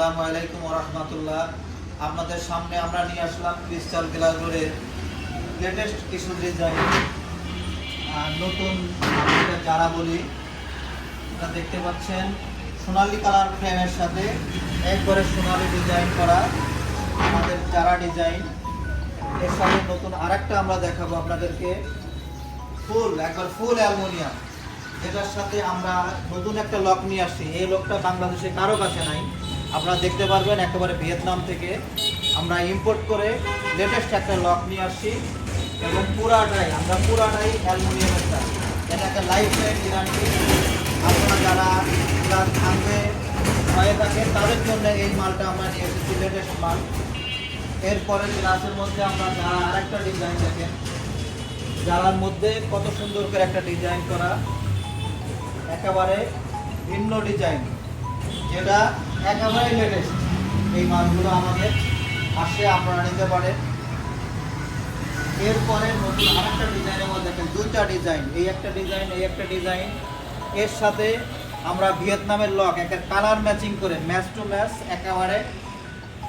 আসসালামু আলাইকুম রহমতুল্লাহ। আপনাদের সামনে আমরা নিয়ে আসলাম ক্রিস্টাল গ্লাস রোডের লেটেস্ট কিছু ডিজাইন নতুন যারা বলি, আপনারা দেখতে পাচ্ছেন সোনালি কালার ফ্রেমের সাথে একবারে সোনালি ডিজাইন করা আমাদের যারা ডিজাইন এর সাথে নতুন আরেকটা আমরা দেখাবো আপনাদেরকে। ফুল একবার ফুল অ্যালুমিনিয়াম। যেটার সাথে আমরা নতুন একটা লক নিয়ে আসছি। এই লকটা বাংলাদেশে কারও কাছে নাই। আপনারা দেখতে পারবেন একেবারে ভিয়েতনাম থেকে। আমরা ইম্পোর্ট করে লেটেস্ট একটা লক নিয়ে আসছি এবং পুরাটাই, আমরা পুরাটাই অ্যালুমিনিয়ামেরটা এটা একটা লাইফ টাইম গ্যারান্টি আপনারা যারা গ্লাস ভাঙবে হয়ে থাকে তাদের জন্য এই মালটা আমরা নিয়ে এসেছি লেটেস্ট মাল। এরপরে গ্লাসের মধ্যে আমরা যারা আরেকটা ডিজাইন দেখেন। যারার মধ্যে কত সুন্দর করে একটা ডিজাইন করা। একেবারে ভিন্ন ডিজাইন যেটা একেবারে লেটেস্ট এই মালগুলো আমাদের আসে আপনারা নিতে পারেন। এরপরে নতুন আরেকটা ডিজাইনের মধ্যে দেখেন দুইটা ডিজাইন এই একটা ডিজাইন এই একটা ডিজাইন এর সাথে আমরা ভিয়েতনামের লক একটা কালার ম্যাচিং করে ম্যাচ টু ম্যাচ একেবারে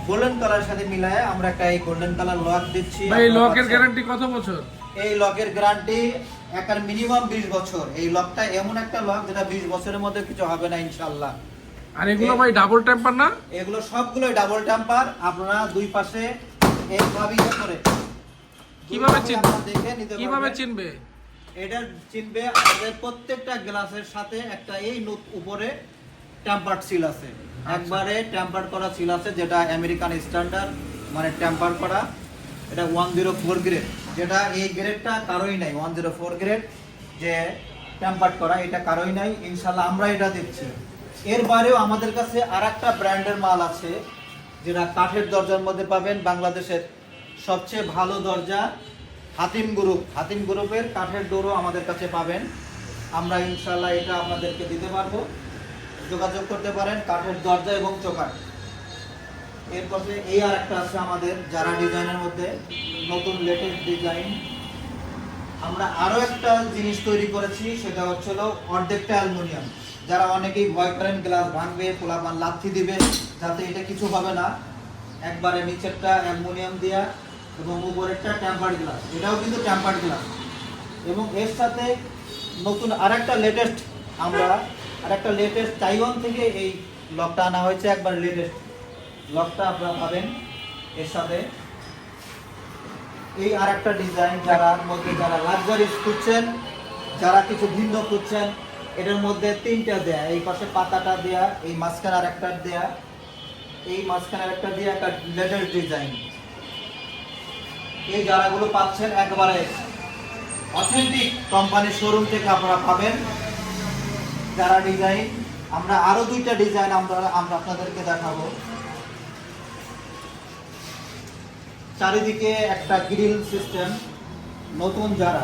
গোল্ডেন কালারের সাথে মিলায় আমরা একটা এই গোল্ডেন কালার লক দিচ্ছি এই লকের গ্যারান্টি কত বছর? এই লকের গ্যারান্টি একটা মিনিমাম বিশ বছর। এই লকটা এমন একটা লক যেটা বিশ বছরের মধ্যে কিছু হবে না ইনশাল্লাহ আর এগুলো ভাই ডাবল টেম্পার না? এগুলো সবগুলোই ডাবল টেম্পার আপনারা দুই পাশে এইভাবে ইয়ে করে। কীভাবে চিনবে? কীভাবে চিনবে? এটা চিনবে আমাদের প্রত্যেকটা গ্লাসের সাথে একটা এই উপরে টেম্পার সিল আছে। একবারে টেম্পার করা সিল আছে যেটা আমেরিকান স্ট্যান্ডার্ড মানে টেম্পার করা। এটা ওয়ান জিরো ফোর গ্রেড যেটা এই গ্রেডটা কারোই নাই ওয়ান জিরো ফোর গ্রেড যে টেম্পার করা এটা কারোই নাই। ইনশাল্লাহ আমরা এটা দিচ্ছি। এর বাইরেও আমাদের কাছে আর একটা ব্র্যান্ডের মাল আছে, যেটা কাঠের দরজার মধ্যে পাবেন, বাংলাদেশের সবচেয়ে ভালো দরজা, হাতিম গ্রুপ। হাতিম গ্রুপের কাঠের ডোরও আমাদের কাছে পাবেন। আমরা ইনশাল্লাহ এটা আপনাদেরকে দিতে পারব। যোগাযোগ করতে পারেন, কাঠের দরজা এবং চোকাট এরপরে এই আর একটা আছে আমাদের, যারা ডিজাইনের মধ্যে নতুন লেটেস্ট ডিজাইন আমরা আরও একটা জিনিস তৈরি করেছি, সেটা হচ্ছিল অর্ধেকটা অ্যালুমিনিয়াম। যারা অনেকেই ভয় করেন, গ্লাস ভাঙবে, পোলাপান লাথি দিবে, যাতে এটা কিছু হবে না। একবারে নিচেরটা অ্যালুমিনিয়াম দেওয়া এবং উপরেরটা টেম্পার্ড গ্লাস এটাও কিন্তু টেম্পার্ড গ্লাস এবং এর সাথে নতুন আরেকটা লেটেস্ট আমরা, আরেকটা লেটেস্ট তাইওয়ান থেকে এই লকটা আনা হয়েছে, একবার লেটেস্ট লকটা আপনারা পাবেন এর সাথে। এই আর একটা ডিজাইন যারা মধ্যে যারা লাক্সারি খুঁজছেন, যারা কিছু ভিন্ন খুঁজছেন এটার মধ্যে তিনটা দেয়া, এই পাশে পাতাটা দেয়া, এই মাঝখানে আর একটা দেয়া, এই মাঝখানে আর একটা দেয়া, একটা লেটেস্ট ডিজাইন এই যারাগুলো পাচ্ছেন একবারে অথেন্টিক কোম্পানির শোরুম থেকে আপনারা পাবেন। যারা ডিজাইন আমরা আরও দুইটা ডিজাইন আমরা আমরা আপনাদেরকে দেখাবো। চারিদিকে একটা গ্রিল সিস্টেম নতুন যারা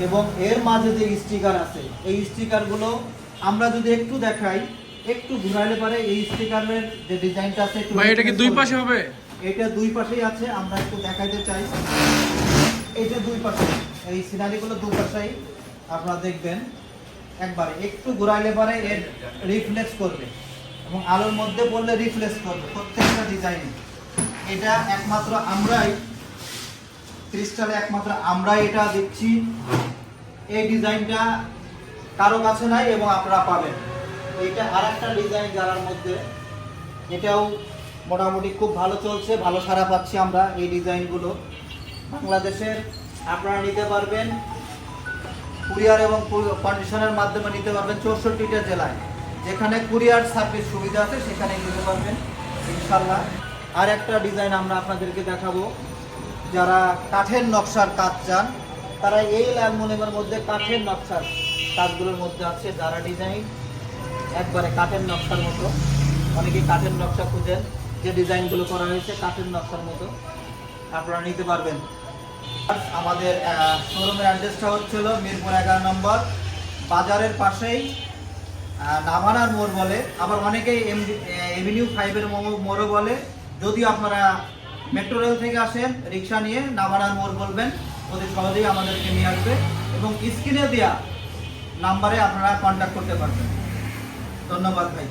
এবং এর মাঝে যে স্টিকার আছে এই স্টিকারগুলো আমরা যদি একটু দেখাই একটু ঘুরাইলে পারে এই স্টিকারের যে ডিজাইনটা আছে একটু ভাই এটা কি দুই পাশে হবে? এটা দুই পাশেই আছে আমরা একটু দেখাইতে চাই। এই যে দুই পাশে এই সিনারিগুলো দুই পাশেই আপনারা দেখবেন। একবারে একটু ঘুরাইলে পারে এর রিফ্লেক্স করবে এবং আলোর মধ্যে পড়লে রিফ্লেক্স করবে প্রত্যেকটা ডিজাইন এটা একমাত্র আমরাই ক্রিস্টালে একমাত্র আমরাই এটা দিচ্ছি। এই ডিজাইনটা কারও কাছে নাই এবং আপনারা পাবেন। এইটা আর একটা ডিজাইন যারার মধ্যে। এটাও মোটামুটি খুব ভালো চলছে, ভালো সারা পাচ্ছি আমরা এই ডিজাইনগুলো। বাংলাদেশের আপনারা নিতে পারবেন, কুরিয়ার এবং কন্ডিশনের মাধ্যমে নিতে পারবেন চৌষট্টিটা জেলায়। যেখানে কুরিয়ার সার্ভিস সুবিধা আছে সেখানে নিতে পারবেন ইনশাল্লাহ আর একটা ডিজাইন আমরা আপনাদেরকে দেখাবো। যারা কাঠের নকশার কাজ চান তারা এই অ্যালমোনিয়ামের মধ্যে কাঠের নকশার কাজগুলোর মধ্যে আছে যারা ডিজাইন একবারে কাঠের নকশার মতো। অনেকে কাঠের নকশা খুঁজেন যে ডিজাইনগুলো করা হয়েছে কাঠের নকশার মতো। আপনারা নিতে পারবেন। আমাদের শোরুমের অ্যাড্রেসটা হচ্ছিল মিরপুর এগারো নম্বর বাজারের পাশেই আহ, নাভানার মোড় বলে। আবার অনেকেই এভিনিউ ফাইভের মোড়ও বলে। যদি আপনারা মেট্রো রেল থেকে আসেন, রিক্সা নিয়ে নাভানার মোড় বলবেন, অতি সহজেই আমাদেরকে নিয়ে আসবে এবং স্ক্রিনে দেওয়া নাম্বারে আপনারা কন্ট্যাক্ট করতে পারবেন। ধন্যবাদ ভাই।